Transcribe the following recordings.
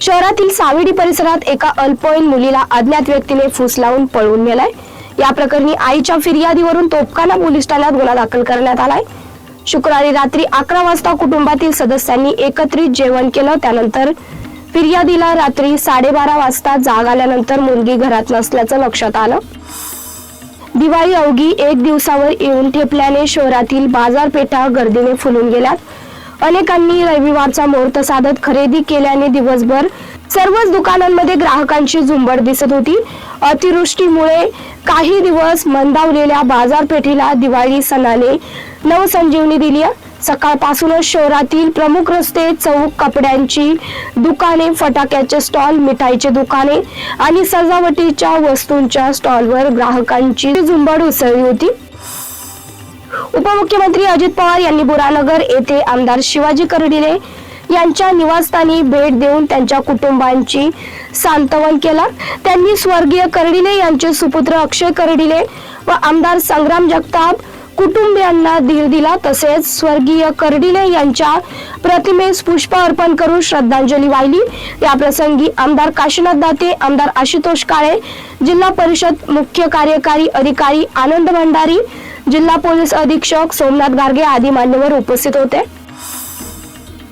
शहरातील सावेडी परिसरात एका अल्पवयीन मुलीला अज्ञात व्यक्तीने फूस लावून पळवून नेलाय. या प्रकरणी आईच्या फिर्यादीवरून तोपखाना पोलीस ठाण्यात गुन्हा दाखल करण्यात आलाय. शुक्रवारी रात्री अकरा वाजता कुटुंबातील सदस्यांनी एकत्रित जेवण केलं. त्यानंतर फिर्यादीला रात्री साडेबारा वाजता जाग आल्यानंतर मुलगी घरात नसल्याचं लक्षात आलं. दिवाळी अवघी एक दिवसावर येऊन ठेपल्याने शहरातील बाजारपेठा गर्दीने फुलून गेल्यात. अनेकांनी रविवारचा मुहूर्त साधत खरेदी केल्याने दिवसभर सर्वच दुकानांमध्ये ग्राहकांची झुंबड दिसत होती. अतिवृष्टीमुळे काही दिवस मंदावलेल्या बाजारपेठेला दिवाळी सणाने नवसंजीवनी दिली. सकाळपासूनच शहरातील प्रमुख रस्ते चौक कपड्यांची दुकाने फटाक्याचे स्टॉल मिठाईचे दुकाने आणि सजावटीच्या वस्तूंच्या स्टॉलवर ग्राहकांची झुंबड उसळली होती. उपमुख्यमंत्री अजित पवार यांनी बुरानगर येथे आमदार शिवाजी कर्डिले यांच्या निवासस्थानी भेट देऊन त्यांच्या कुटुंबांची सांत्वन केला. त्यांनी स्वर्गीय कर्डिले यांचे सुपुत्र अक्षय कर्डिले व आमदार संग्राम जगताप कुटुंबियांना धीर दिला. तसेच स्वर्गीय कर्डिले यांच्या प्रतिमेस पुष्प अर्पण करून श्रद्धांजली वाहिली. या प्रसंगी आमदार काशीनाथ दाते आमदार आशुतोष काळे जिल्हा परिषद मुख्य कार्यकारी अधिकारी आनंद भंडारी जिल्हा पोलीस अधीक्षक सोमनाथ गार्गे आदी मान्यवर उपस्थित होते.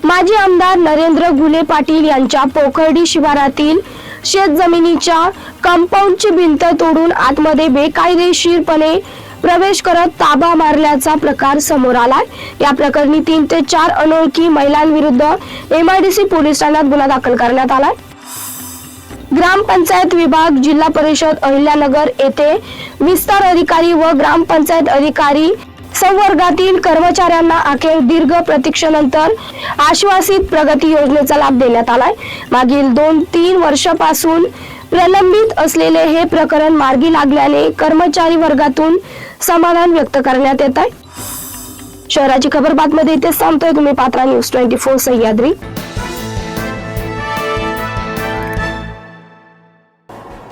माजी आमदार नरेंद्र गुले पाटील यांच्या पोखर्डी शिवारातील शेत जमिनीच्या कंपाऊंडची भिंत तोडून आतमध्ये बेकायदेशीरपणे प्रवेश करत ताबा मारल्याचा प्रकार समोर आलाय. या प्रकरणी तीन ते चार अनोळखी महिलांविरुद्ध एमआयडीसी पोलीस ठाण्यात गुन्हा दाखल करण्यात आलाय. ग्रामपंचायत विभाग जिल्हा परिषद अहिल्यानगर येथे विस्तार अधिकारी व ग्रामपंचायत अधिकारी संवर्गातील कर्मचाऱ्यांना अखेर दीर्घ प्रतीक्षेनंतर आश्वासित प्रगती योजनेचा लाभ देण्यात आलाय. मागील दोन तीन वर्षापासून प्रलंबित असलेले हे प्रकरण मार्गी लागल्याने कर्मचारी वर्गातून समाधान व्यक्त करण्यात येत आहे. शहराची खबर बातमध्ये इथेच सांगतोय तुम्ही पात्रा न्यूज ट्वेंटी फोर सह्याद्री.